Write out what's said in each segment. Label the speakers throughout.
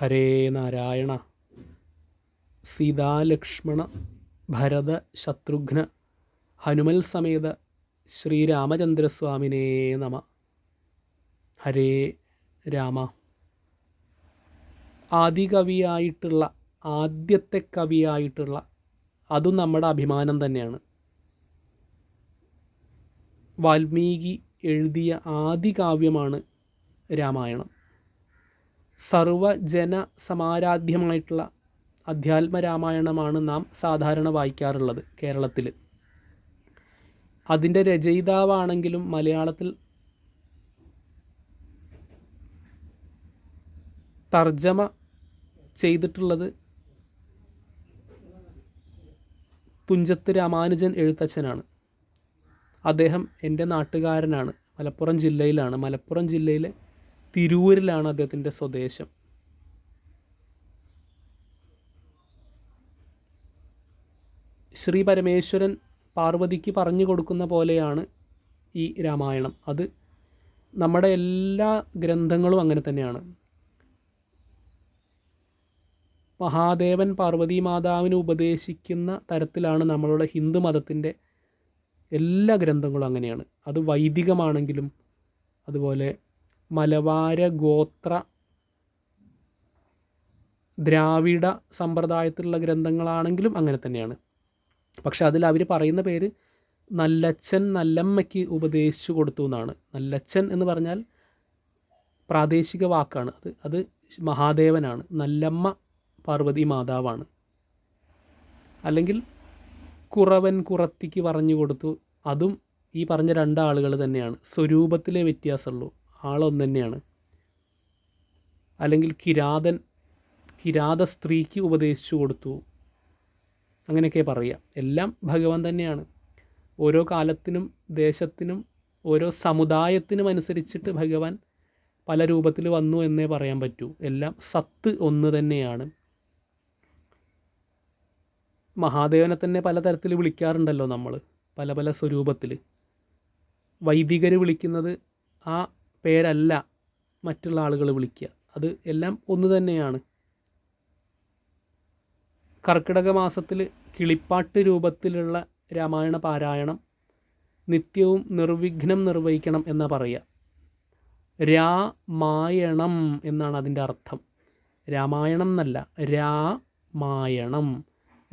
Speaker 1: ഹരേ നാരായണ. സീതാലക്ഷ്മണ ഭരത ശത്രുഘ്ന ഹനുമൽ സമേത ശ്രീരാമചന്ദ്രസ്വാമിനേ നമ. ഹരേ രാമ. ആദികവിയായിട്ടുള്ള ആദ്യത്തെ കവിയായിട്ടുള്ള അതും നമ്മുടെ അഭിമാനം തന്നെയാണ്. വാൽമീകി എഴുതിയ ആദി കാവ്യമാണ് രാമായണം. സർവജന സമാരാധ്യമായിട്ടുള്ള അധ്യാത്മ രാമായണമാണ് നാം സാധാരണ വായിക്കാറുള്ളത് കേരളത്തിൽ. അതിന്റെ രചയിതാവാണെങ്കിലും മലയാളത്തിൽ തർജമ ചെയ്തിട്ടുള്ളത് തുഞ്ചത്ത് രാമാനുജൻ എഴുത്തച്ഛനാണ്. അദ്ദേഹം എന്റെ നാട്ടുകാരനാണ്. മലപ്പുറം ജില്ലയിലാണ്. മലപ്പുറം ജില്ലയിലെ തിരൂരിലാണ് അദ്ദേഹത്തിന്റെ സ്വദേശം. ശ്രീ പരമേശ്വരൻ പാർവതിക്ക് പറഞ്ഞു കൊടുക്കുന്ന പോലെയാണ് ഈ രാമായണം. അത് നമ്മുടെ എല്ലാ ഗ്രന്ഥങ്ങളും അങ്ങനെ തന്നെയാണ്. മഹാദേവൻ പാർവതി മാതാവിന് ഉപദേശിക്കുന്ന തരത്തിലാണ് നമ്മളുടെ ഹിന്ദു മതത്തിന്റെ എല്ലാ ഗ്രന്ഥങ്ങളും അങ്ങനെയാണ്. അത് വൈദികമാണെങ്കിലും അതുപോലെ മലബാര ഗോത്ര ദ്രാവിഡ സമ്പ്രദായത്തിലുള്ള ഗ്രന്ഥങ്ങളാണെങ്കിലും അങ്ങനെ തന്നെയാണ്. പക്ഷെ അതിൽ അവർ പറയുന്ന പേര് നല്ലച്ഛൻ നല്ലമ്മയ്ക്ക് ഉപദേശിച്ചു കൊടുത്തു എന്നാണ്. നല്ലച്ഛൻ എന്ന് പറഞ്ഞാൽ പ്രാദേശിക വാക്കാണ് അത്. അത് മഹാദേവനാണ്. നല്ലമ്മ പാർവതി മാതാവാണ്. അല്ലെങ്കിൽ കുറവൻ കുറത്തിക്ക് പറഞ്ഞു കൊടുത്തു. അതും ഈ പറഞ്ഞ രണ്ടാളുകൾ തന്നെയാണ്. സ്വരൂപത്തിലെ വ്യത്യാസമുള്ളൂ. ആളൊന്നു തന്നെയാണ് അല്ലെങ്കിൽ കിരാതൻ കിരാത സ്ത്രീക്ക് ഉപദേശിച്ചു കൊടുത്തു. അങ്ങനെയൊക്കെ പറയുക. എല്ലാം ഭഗവാൻ തന്നെയാണ്. ഓരോ കാലത്തിനും ദേശത്തിനും ഓരോ സമുദായത്തിനും അനുസരിച്ചിട്ട് ഭഗവാൻ പല രൂപത്തിൽ വന്നു എന്നേ പറയാൻ പറ്റൂ. എല്ലാം സത്ത് ഒന്ന് തന്നെയാണ്. മഹാദേവനെ തന്നെ പലതരത്തിൽ വിളിക്കാറുണ്ടല്ലോ നമ്മൾ പല പല സ്വരൂപത്തിൽ. വൈദികർ വിളിക്കുന്നത് ആ പേരല്ല മറ്റുള്ള ആളുകൾ വിളിക്കുക. അത് എല്ലാം ഒന്ന് തന്നെയാണ്. കർക്കിടക മാസത്തിൽ കിളിപ്പാട്ട് രൂപത്തിലുള്ള രാമായണ പാരായണം നിത്യവും നിർവിഘ്നം നിർവഹിക്കണം എന്നാ പറയുക രാമായണം എന്നാണ് അതിന്റെ അർത്ഥം. രാമായണം എന്നല്ല രാമായണം.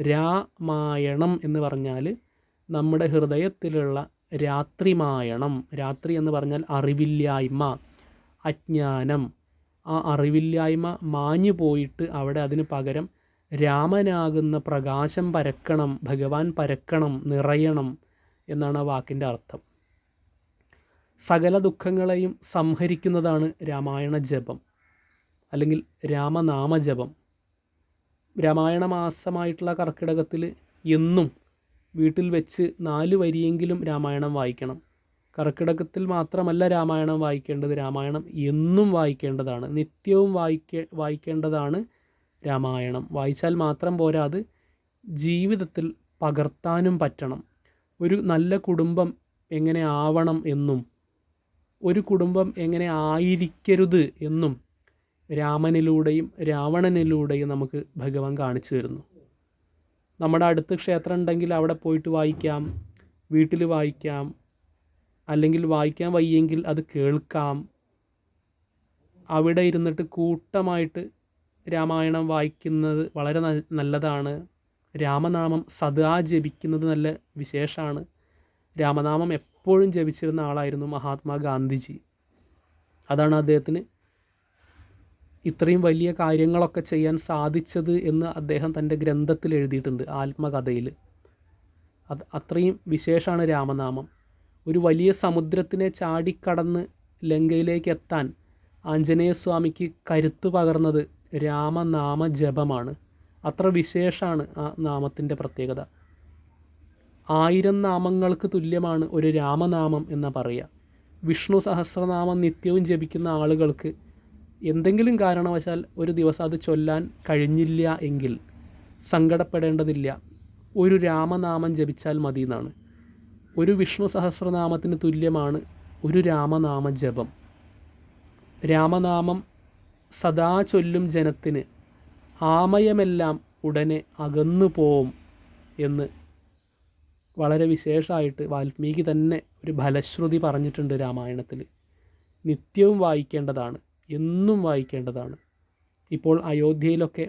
Speaker 1: രാമായണം എന്ന് പറഞ്ഞാൽ നമ്മുടെ ഹൃദയത്തിലുള്ള രാത്രിമായണം. രാത്രി എന്ന് പറഞ്ഞാൽ അറിവില്ലായ്മ അജ്ഞാനം. ആ അറിവില്ലായ്മ മാഞ്ഞു പോയിട്ട് അവിടെ അതിന് പകരം രാമനാകുന്ന പ്രകാശം പരക്കണം ഭഗവാൻ പരക്കണം നിറയണം എന്നാണ് ആ വാക്കിന്റെ അർത്ഥം. സകല ദുഃഖങ്ങളെയും സംഹരിക്കുന്നതാണ് രാമായണ ജപം അല്ലെങ്കിൽ രാമനാമജപം രാമായണ മാസമായിട്ടുള്ള കർക്കിടകത്തിൽ എന്നും വീട്ടിൽ വെച്ച് നാല് വരിയെങ്കിലും രാമായണം വായിക്കണം. കർക്കിടകത്തിൽ മാത്രമല്ല രാമായണം വായിക്കേണ്ടത്. രാമായണം എന്നും വായിക്കേണ്ടതാണ്. നിത്യവും വായിക്കേ വായിക്കേണ്ടതാണ് രാമായണം. വായിച്ചാൽ മാത്രം പോരാ അത് ജീവിതത്തിൽ പകർത്താനും പറ്റണം. ഒരു നല്ല കുടുംബം എങ്ങനെ ആവണം എന്നും ഒരു കുടുംബം എങ്ങനെ ആയിരിക്കരുത് എന്നും രാമനിലൂടെയും രാവണനിലൂടെയും നമുക്ക് ഭഗവാൻ കാണിച്ചു തരുന്നു. നമ്മുടെ അടുത്ത് ക്ഷേത്രം ഉണ്ടെങ്കിൽ അവിടെ പോയിട്ട് വായിക്കാം വീട്ടിൽ വായിക്കാം അല്ലെങ്കിൽ വായിക്കാൻ വയ്യെങ്കിൽ അത് കേൾക്കാം. അവിടെ ഇരുന്നിട്ട് കൂട്ടമായിട്ട് രാമായണം വായിക്കുന്നത് വളരെ നല്ലതാണ്. രാമനാമം സദാ ജപിക്കുന്നത് നല്ല വിശേഷമാണ്. രാമനാമം എപ്പോഴും ജപിച്ചിരുന്ന ആളായിരുന്നു മഹാത്മാ ഗാന്ധിജി. അതാണ് അദ്ദേഹത്തിന് ഇത്രയും വലിയ കാര്യങ്ങളൊക്കെ ചെയ്യാൻ സാധിച്ചത് എന്ന് അദ്ദേഹം തന്റെ ഗ്രന്ഥത്തിൽ എഴുതിയിട്ടുണ്ട് ആത്മകഥയിൽ. അത് അത്രയും വിശേഷമാണ് രാമനാമം. ഒരു വലിയ സമുദ്രത്തിനെ ചാടിക്കടന്ന് ലങ്കയിലേക്ക് എത്താൻ ആഞ്ജനേയസ്വാമിക്ക് കരുത്ത് പകർന്നത് രാമനാമ ജപമാണ്. അത്ര വിശേഷമാണ് ആ നാമത്തിന്റെ പ്രത്യേകത. ആയിരം നാമങ്ങൾക്ക് തുല്യമാണ് ഒരു രാമനാമം എന്ന് പറയുക. വിഷ്ണു സഹസ്രനാമം നിത്യവും ജപിക്കുന്ന ആളുകൾക്ക് എന്തെങ്കിലും കാരണവശാൽ ഒരു ദിവസം അത് ചൊല്ലാൻ കഴിഞ്ഞില്ല എങ്കിൽ സങ്കടപ്പെടേണ്ടതില്ല. ഒരു രാമനാമം ജപിച്ചാൽ മതി എന്നാണ് ഒരു വിഷ്ണു സഹസ്രനാമത്തിന് തുല്യമാണ് ഒരു രാമനാമ ജപം. രാമനാമം സദാ ചൊല്ലും ജനത്തിന് ആമയമെല്ലാം ഉടനെ അകന്നു പോവും എന്ന് വളരെ വിശേഷമായിട്ട് വാൽമീകി തന്നെ ഒരു ഫലശ്രുതി പറഞ്ഞിട്ടുണ്ട് രാമായണത്തിൽ. നിത്യവും വായിക്കേണ്ടതാണ്. എന്നും വായിക്കേണ്ടതാണ്. ഇപ്പോൾ അയോധ്യയിലൊക്കെ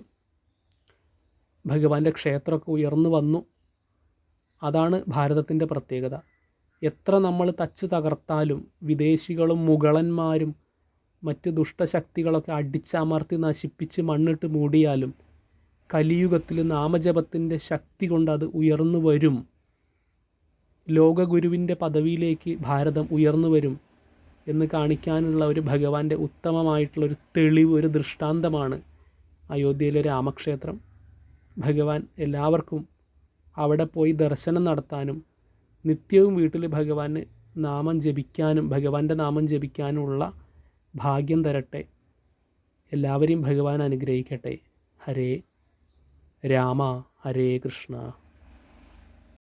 Speaker 1: ഭഗവാന്റെ ക്ഷേത്രമൊക്കെ ഉയർന്നു വന്നു. അതാണ് ഭാരതത്തിന്റെ പ്രത്യേകത. എത്ര നമ്മൾ തച്ച് തകർത്താലും വിദേശികളും മുഗളന്മാരും മറ്റ് ദുഷ്ടശക്തികളൊക്കെ അടിച്ചമർത്തി നശിപ്പിച്ച് മണ്ണിട്ട് മൂടിയാലും കലിയുഗത്തിൽ നാമജപത്തിന്റെ ശക്തി കൊണ്ട് അത് ഉയർന്നു വരും. ലോകഗുരുവിന്റെ പദവിയിലേക്ക് ഭാരതം ഉയർന്നു വരും. എന്ന് കാണിക്കാനുള്ള ഒരു ഭഗവാന്റെ ഉത്തമമായിട്ടുള്ള ഒരു തെളിവ് ഒരു ദൃഷ്ടാന്തമാണ് അയോധ്യയിലെ രാമക്ഷേത്രം. ഭഗവാൻ എല്ലാവർക്കും അവിടെ പോയി ദർശനം നടത്താനും നിത്യവും വീട്ടിൽ ഭഗവാന് നാമം ജപിക്കാനും ഭഗവാന്റെ നാമം ജപിക്കാനുമുള്ള ഭാഗ്യം തരട്ടെ. എല്ലാവരെയും ഭഗവാൻ അനുഗ്രഹിക്കട്ടെ. ഹരേ രാമ ഹരേ കൃഷ്ണ.